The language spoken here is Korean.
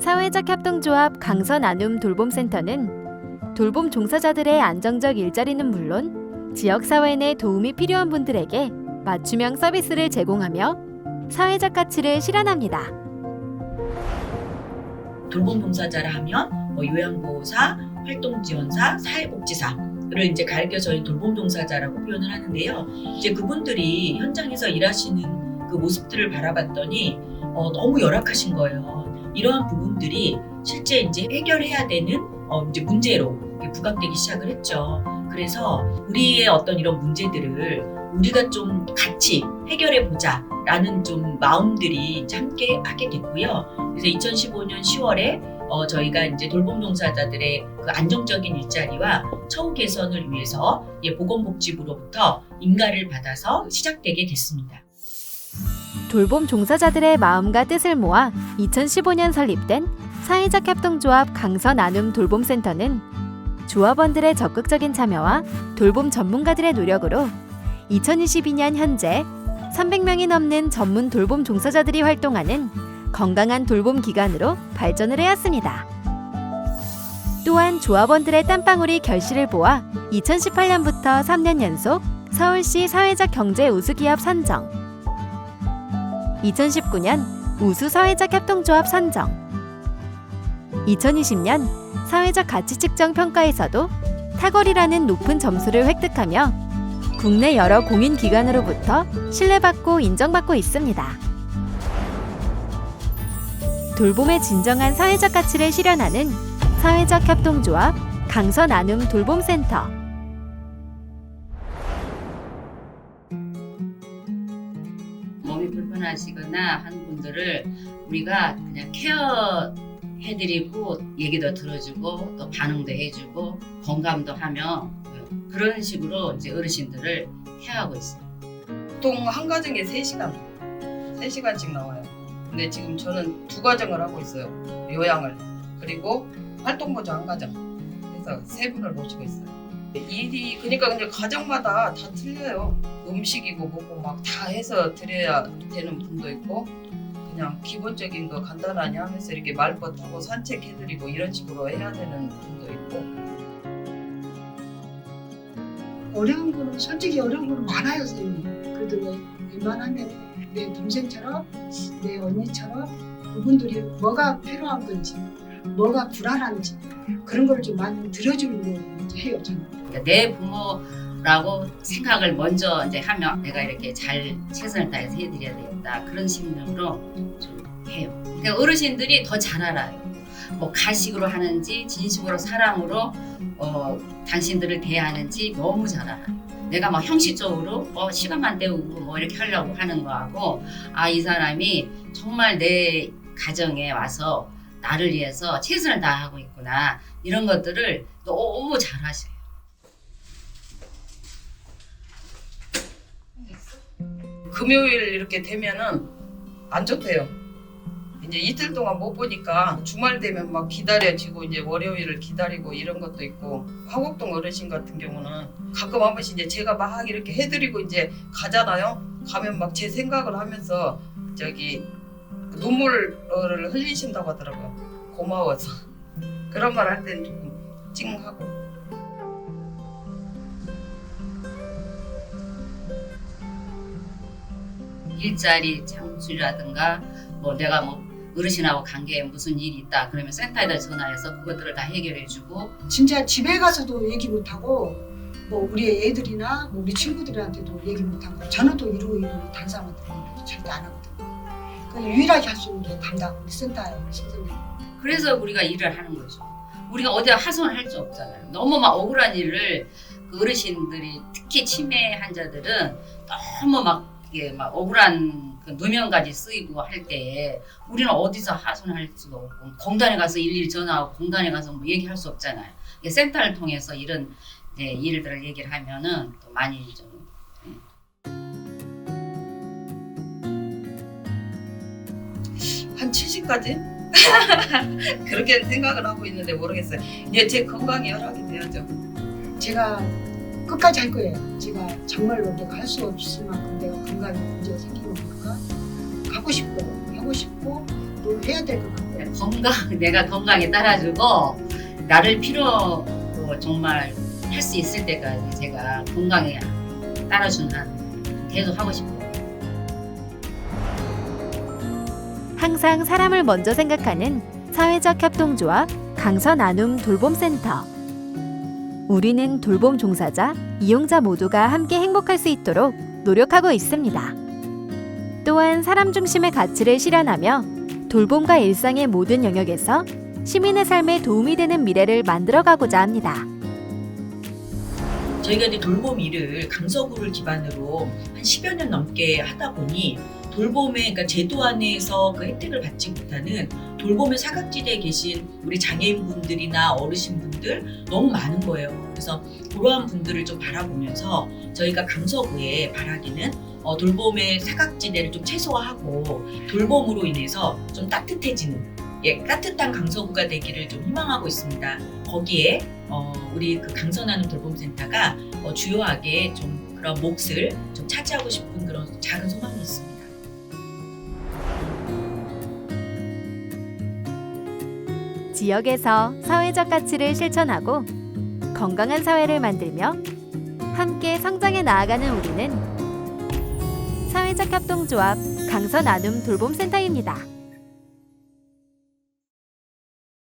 사회적 협동조합 강서 나눔 돌봄센터는 돌봄 종사자들의 안정적 일자리는 물론 지역 사회 내 도움이 필요한 분들에게 맞춤형 서비스를 제공하며 사회적 가치를 실현합니다. 돌봄 봉사자라 하면 뭐 요양보호사, 활동지원사, 사회복지사 를 이제 가리켜 저희 돌봄 봉사자라고 표현을 하는데요. 이제 그분들이 현장에서 일하시는 그 모습들을 바라봤더니 어, 너무 열악하신 거예요. 이러한 부분들이 실제 이제 해결해야 되는 어, 이제 문제로 부각되기 시작을 했죠. 그래서 우리의 어떤 이런 문제들을 우리가 좀 같이 해결해 보자 라는 좀 마음들이 함께 하게 됐고요. 그래서 2015년 10월에 어, 저희가 이제 돌봄 종사자들의 그 안정적인 일자리와 처우 개선을 위해서 예, 보건복지부로부터 인가를 받아서 시작되게 됐습니다. 돌봄 종사자들의 마음과 뜻을 모아 2015년 설립된 사회적 협동조합 강서 나눔 돌봄센터는 조합원들의 적극적인 참여와 돌봄 전문가들의 노력으로 2022년 현재 300명이 넘는 전문 돌봄 종사자들이 활동하는 건강한 돌봄 기관으로 발전을 해왔습니다. 또한 조합원들의 땀방울이 결실을 보아 2018년부터 3년 연속 서울시 사회적 경제 우수기업 선정 2019년 우수 사회적 협동조합 선정 2020년 사회적 가치 측정 평가에서도 탁월이라는 높은 점수를 획득하며 국내 여러 공인 기관으로부터 신뢰받고 인정받고 있습니다. 돌봄의 진정한 사회적 가치를 실현하는 사회적 협동조합 강서 나눔 돌봄센터 불편하시거나 하는 분들을 우리가 그냥 케어 해드리고 얘기도 들어주고 또 반응도 해주고 공감도 하며 그런 식으로 이제 어르신들을 케어하고 있어요. 보통 한 가정에 3시간, 3시간씩 나와요. 근데 지금 저는 두 가정을 하고 있어요. 요양을. 그리고 활동보조 한 가정. 그래서 세 분을 모시고 있어요. 일이, 그러니까 그냥 가정마다 다 틀려요. 음식이고 뭐고 막 다 해서 드려야 되는 분도 있고, 그냥 기본적인 거 간단하게 하면서 이렇게 말벗하고 산책해드리고 이런 식으로 해야 되는 분도 있고, 어려운 거는 솔직히 어려운 거는 많아요 선생님. 그래도 왜- 웬만하면 내 동생처럼 내 언니처럼 그분들이 뭐가 필요한 건지 뭐가 불안한지 그런 걸 좀 많이 들어주는 거 해요 저는. 그러니까 내 부모 라고 생각을 먼저 이제 하면 내가 이렇게 잘 최선을 다해서 해드려야 되겠다 그런 심정으로 좀 해요. 그러니까 어르신들이 더 잘 알아요. 뭐 가식으로 하는지 진심으로 사랑으로 어, 당신들을 대하는지 너무 잘 알아요. 내가 막 형식적으로 어, 시간만 때우고 뭐 이렇게 하려고 하는 거하고 아 이 사람이 정말 내 가정에 와서 나를 위해서 최선을 다하고 있구나 이런 것들을 너무 잘 하셔요. 금요일 이렇게 되면은 안 좋대요. 이제 이틀 동안 못 보니까 주말 되면 막 기다려지고 이제 월요일을 기다리고 이런 것도 있고 화곡동 어르신 같은 경우는 가끔 한 번씩 이제 제가 막 이렇게 해드리고 이제 가잖아요. 가면 막 제 생각을 하면서 저기 눈물을 흘리신다고 하더라고요. 고마워서 그런 말 할 때는 조금 찡하고 일자리 창출이라든가 뭐 내가 뭐 어르신하고 관계에 무슨 일이 있다 그러면 센터에다 전화해서 그것들을 다 해결해주고 진짜 집에 가서도 얘기 못하고 뭐 우리 애들이나 뭐 우리 친구들한테도 얘기 못하고 저는 또 이러고 이러고 다른 사람한테 절대 안 하거든요 그 유일하게 할 수 있는 게 담당 우리 우리 선생님 그래서 우리가 일을 하는 거죠. 우리가 어디 하소연 할수 없잖아요. 너무 막 억울한 일을 그 어르신들이 특히 치매 환자들은 너무 막 이게 막 억울한 그 누명까지 쓰이고 할 때에 우리는 어디서 하소연할 수가 없고 공단에 가서 일일이 전화하고 공단에 가서 뭐 얘기할 수 없잖아요. 이게 센터를 통해서 이런 이제 일들을 얘기를 하면은 또 많이 좀 한 70까지? 그렇게 생각을 하고 있는데 모르겠어요. 이제 제 건강이 허락이 돼야죠. 제가 끝까지 할 거예요. 제가 정말로 내가 할 수 없을 만큼 내가 건강에 문제가 생기는 거니까 가고 싶고 하고 싶고 또 해야 될 것 같고 건강 내가 건강에 따라주고 나를 필요로 정말 할 수 있을 때까지 제가 건강에 따라주는 한 계속 하고 싶어요. 항상 사람을 먼저 생각하는 사회적 협동조합 강서 나눔 돌봄센터. 우리는 돌봄 종사자, 이용자 모두가 함께 행복할 수 있도록 노력하고 있습니다. 또한 사람 중심의 가치를 실현하며 돌봄과 일상의 모든 영역에서 시민의 삶에 도움이 되는 미래를 만들어가고자 합니다. 저희가 이제 돌봄 일을 강서구를 기반으로 한 10여 년 넘게 하다 보니 돌봄의 그러니까 제도 안에서 그 혜택을 받지 못하는 돌봄의 사각지대에 계신 우리 장애인분들이나 어르신분들 너무 많은 거예요. 그래서 그러한 분들을 좀 바라보면서 저희가 강서구에 바라기는 어, 돌봄의 사각지대를 좀 최소화하고 돌봄으로 인해서 좀 따뜻해지는 예, 따뜻한 강서구가 되기를 좀 희망하고 있습니다. 거기에 어, 우리 그 강선하는 돌봄센터가 어, 주요하게 좀 그런 몫을 좀 차지하고 싶은 그런 작은 소망이 있습니다. 지역에서 사회적 가치를 실천하고 건강한 사회를 만들며 함께 성장해 나아가는 우리는 사회적 협동조합 강서 나눔 돌봄센터입니다.